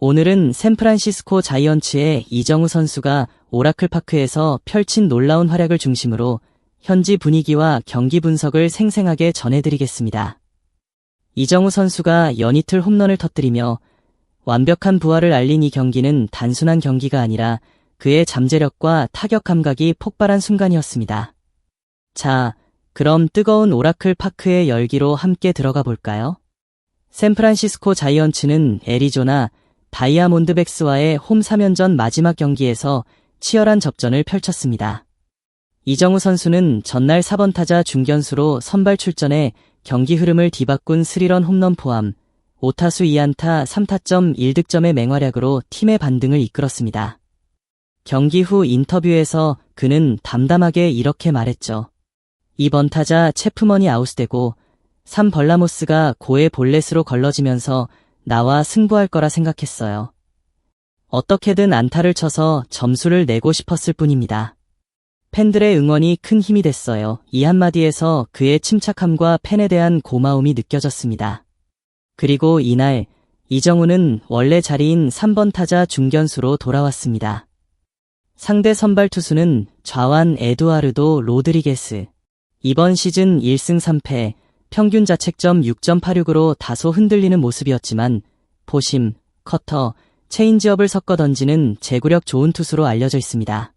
오늘은 샌프란시스코 자이언츠의 이정우 선수가 오라클 파크에서 펼친 놀라운 활약을 중심으로 현지 분위기와 경기 분석을 생생하게 전해드리겠습니다. 이정우 선수가 연이틀 홈런을 터뜨리며 완벽한 부활을 알린 이 경기는 단순한 경기가 아니라 그의 잠재력과 타격 감각이 폭발한 순간이었습니다. 자, 그럼 뜨거운 오라클 파크의 열기로 함께 들어가 볼까요? 샌프란시스코 자이언츠는 애리조나 다이아몬드백스와의 홈 3연전 마지막 경기에서 치열한 접전을 펼쳤습니다. 이정우 선수는 전날 4번 타자 중견수로 선발 출전해 경기 흐름을 뒤바꾼 스리런 홈런 포함 5타수 2안타 3타점 1득점의 맹활약으로 팀의 반등을 이끌었습니다. 경기 후 인터뷰에서 그는 담담하게 이렇게 말했죠. 2번 타자 체프먼이 아웃되고 3 벌라모스가 고의 볼넷으로 걸러지면서 나와 승부할 거라 생각했어요. 어떻게든 안타를 쳐서 점수를 내고 싶었을 뿐입니다. 팬들의 응원이 큰 힘이 됐어요. 이 한마디에서 그의 침착함과 팬에 대한 고마움이 느껴졌습니다. 그리고 이날 이정우는 원래 자리인 3번 타자 중견수로 돌아왔습니다. 상대 선발 투수는 좌완 에두아르도 로드리게스. 이번 시즌 1승 3패, 평균 자책점 6.86으로 다소 흔들리는 모습이었지만 포심, 커터, 체인지업을 섞어 던지는 제구력 좋은 투수로 알려져 있습니다.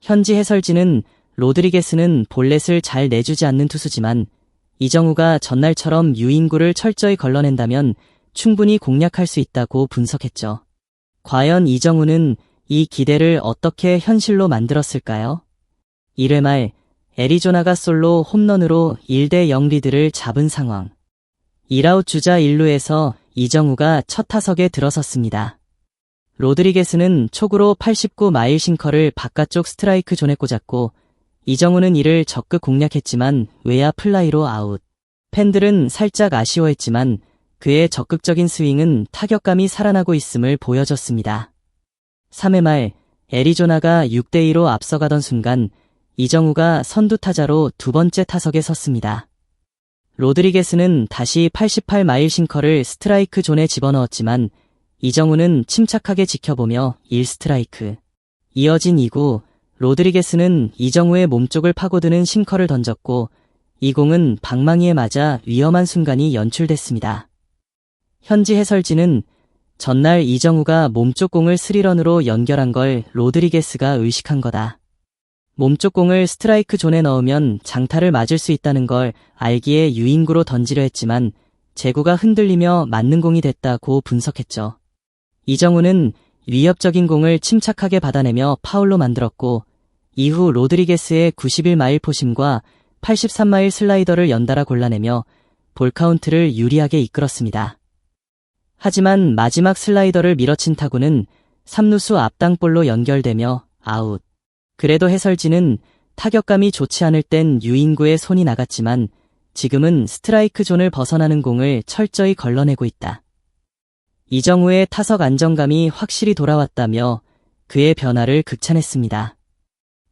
현지 해설진은 로드리게스는 볼넷을 잘 내주지 않는 투수지만 이정우가 전날처럼 유인구를 철저히 걸러낸다면 충분히 공략할 수 있다고 분석했죠. 과연 이정우는 이 기대를 어떻게 현실로 만들었을까요? 1회 말 애리조나가 솔로 홈런으로 1대 0 리드를 잡은 상황. 1아웃 주자 1루에서 이정우가 첫 타석에 들어섰습니다. 로드리게스는 촉으로 89마일 싱커를 바깥쪽 스트라이크 존에 꽂았고 이정우는 이를 적극 공략했지만 외야 플라이로 아웃. 팬들은 살짝 아쉬워했지만 그의 적극적인 스윙은 타격감이 살아나고 있음을 보여줬습니다. 3회 말 애리조나가 6대2로 앞서가던 순간 이정우가 선두 타자로 두 번째 타석에 섰습니다. 로드리게스는 다시 88마일 싱커를 스트라이크 존에 집어넣었지만 이정우는 침착하게 지켜보며 1스트라이크. 이어진 2구, 로드리게스는 이정우의 몸쪽을 파고드는 싱커를 던졌고 이 공은 방망이에 맞아 위험한 순간이 연출됐습니다. 현지 해설진은 전날 이정우가 몸쪽 공을 스리런으로 연결한 걸 로드리게스가 의식한 거다. 몸쪽 공을 스트라이크 존에 넣으면 장타를 맞을 수 있다는 걸 알기에 유인구로 던지려 했지만 제구가 흔들리며 맞는 공이 됐다고 분석했죠. 이정우는 위협적인 공을 침착하게 받아내며 파울로 만들었고 이후 로드리게스의 91마일 포심과 83마일 슬라이더를 연달아 골라내며 볼 카운트를 유리하게 이끌었습니다. 하지만 마지막 슬라이더를 밀어친 타구는 3루수 앞땅볼로 연결되며 아웃. 그래도 해설진은 타격감이 좋지 않을 땐 유인구의 손이 나갔지만 지금은 스트라이크 존을 벗어나는 공을 철저히 걸러내고 있다. 이정우의 타석 안정감이 확실히 돌아왔다며 그의 변화를 극찬했습니다.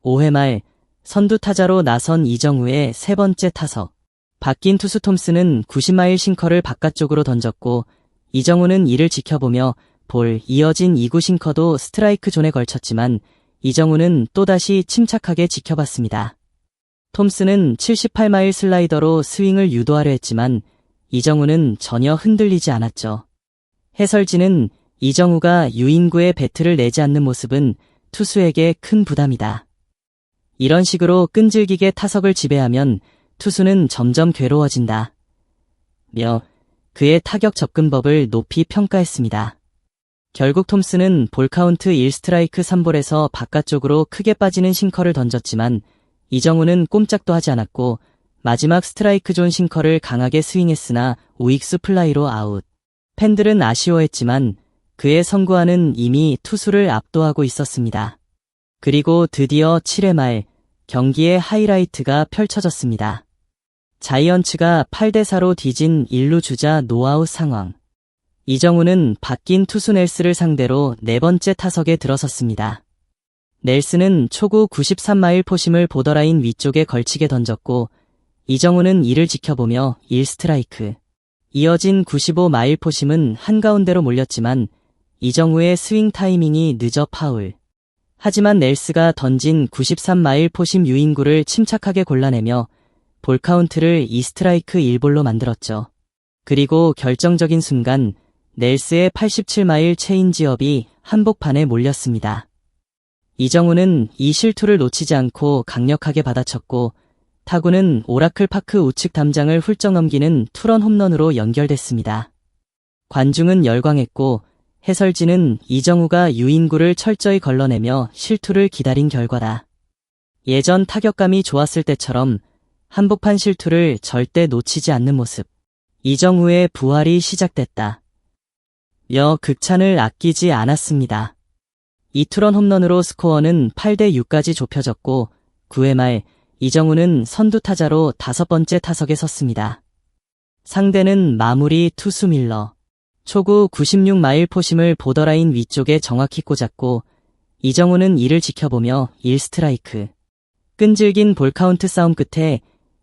5회 말 선두 타자로 나선 이정우의 세 번째 타석. 바뀐 투수 톰스는 90마일 싱커를 바깥쪽으로 던졌고 이정우는 이를 지켜보며 볼 이어진 2구 싱커도 스트라이크 존에 걸쳤지만 이정우는 또다시 침착하게 지켜봤습니다. 톰스는 78마일 슬라이더로 스윙을 유도하려 했지만 이정우는 전혀 흔들리지 않았죠. 해설진은 이정우가 유인구의 배트를 내지 않는 모습은 투수에게 큰 부담이다. 이런 식으로 끈질기게 타석을 지배하면 투수는 점점 괴로워진다. 며 그의 타격 접근법을 높이 평가했습니다. 결국 톰스는 볼카운트 1스트라이크 3볼에서 바깥쪽으로 크게 빠지는 싱커를 던졌지만 이정우는 꼼짝도 하지 않았고 마지막 스트라이크 존 싱커를 강하게 스윙했으나 우익수 플라이로 아웃. 팬들은 아쉬워했지만 그의 선구안은 이미 투수를 압도하고 있었습니다. 그리고 드디어 7회 말 경기의 하이라이트가 펼쳐졌습니다. 자이언츠가 8대4로 뒤진 1루 주자 노아웃 상황. 이정우는 바뀐 투수 넬스를 상대로 네 번째 타석에 들어섰습니다. 넬스는 초구 93마일 포심을 보더라인 위쪽에 걸치게 던졌고 이정우는 이를 지켜보며 1스트라이크. 이어진 95마일 포심은 한가운데로 몰렸지만 이정우의 스윙 타이밍이 늦어 파울. 하지만 넬스가 던진 93마일 포심 유인구를 침착하게 골라내며 볼 카운트를 2스트라이크 1볼로 만들었죠. 그리고 결정적인 순간 넬스의 87마일 체인 지업이 한복판에 몰렸습니다. 이정우는 이 실투를 놓치지 않고 강력하게 받아쳤고 타구는 오라클 파크 우측 담장을 훌쩍 넘기는 투런 홈런으로 연결됐습니다. 관중은 열광했고 해설진은 이정우가 유인구를 철저히 걸러내며 실투를 기다린 결과다. 예전 타격감이 좋았을 때처럼 한복판 실투를 절대 놓치지 않는 모습. 이정우의 부활이 시작됐다. 여 극찬을 아끼지 않았습니다. 이투런 홈런으로 스코어는 8대 6까지 좁혀졌고 9회 말 이정우는 선두 타자로 다섯 번째 타석에 섰습니다. 상대는 마무리 투수 밀러. 초구 96마일 포심을 보더라인 위쪽에 정확히 꽂았고 이정우는 이를 지켜보며 1스트라이크. 끈질긴 볼카운트 싸움 끝에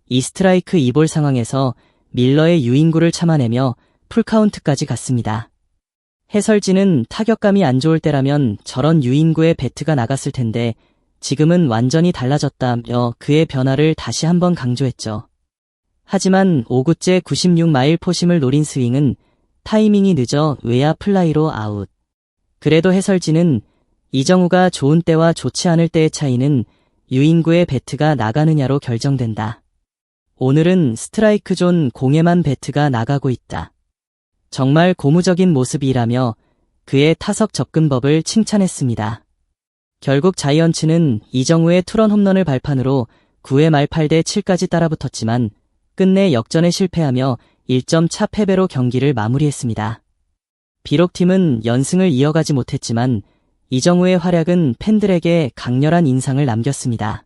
2스트라이크 2볼 상황에서 밀러의 유인구를 참아내며 풀카운트까지 갔습니다. 해설진은 타격감이 안 좋을 때라면 저런 유인구의 배트가 나갔을 텐데 지금은 완전히 달라졌다며 그의 변화를 다시 한번 강조했죠. 하지만 5구째 96마일 포심을 노린 스윙은 타이밍이 늦어 외야 플라이로 아웃. 그래도 해설진은 이정우가 좋은 때와 좋지 않을 때의 차이는 유인구의 배트가 나가느냐로 결정된다. 오늘은 스트라이크 존 공에만 배트가 나가고 있다. 정말 고무적인 모습이라며 그의 타석 접근법을 칭찬했습니다. 결국 자이언츠는 이정우의 투런 홈런을 발판으로 9회 말 8대 7까지 따라붙었지만 끝내 역전에 실패하며 1점 차 패배로 경기를 마무리했습니다. 비록 팀은 연승을 이어가지 못했지만 이정우의 활약은 팬들에게 강렬한 인상을 남겼습니다.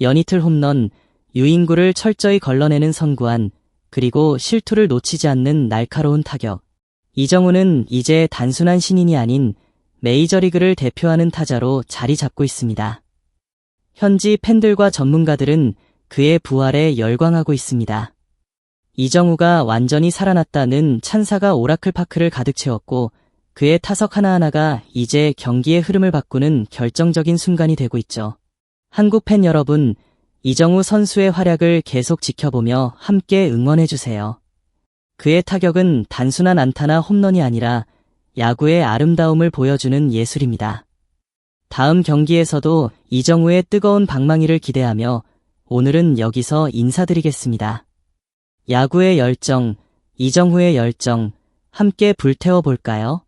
연이틀 홈런, 유인구를 철저히 걸러내는 선구안, 그리고 실투를 놓치지 않는 날카로운 타격. 이정우는 이제 단순한 신인이 아닌 메이저리그를 대표하는 타자로 자리 잡고 있습니다. 현지 팬들과 전문가들은 그의 부활에 열광하고 있습니다. 이정우가 완전히 살아났다는 찬사가 오라클 파크를 가득 채웠고 그의 타석 하나하나가 이제 경기의 흐름을 바꾸는 결정적인 순간이 되고 있죠. 한국 팬 여러분, 이정우 선수의 활약을 계속 지켜보며 함께 응원해주세요. 그의 타격은 단순한 안타나 홈런이 아니라 야구의 아름다움을 보여주는 예술입니다. 다음 경기에서도 이정우의 뜨거운 방망이를 기대하며 오늘은 여기서 인사드리겠습니다. 야구의 열정, 이정후의 열정, 함께 불태워 볼까요?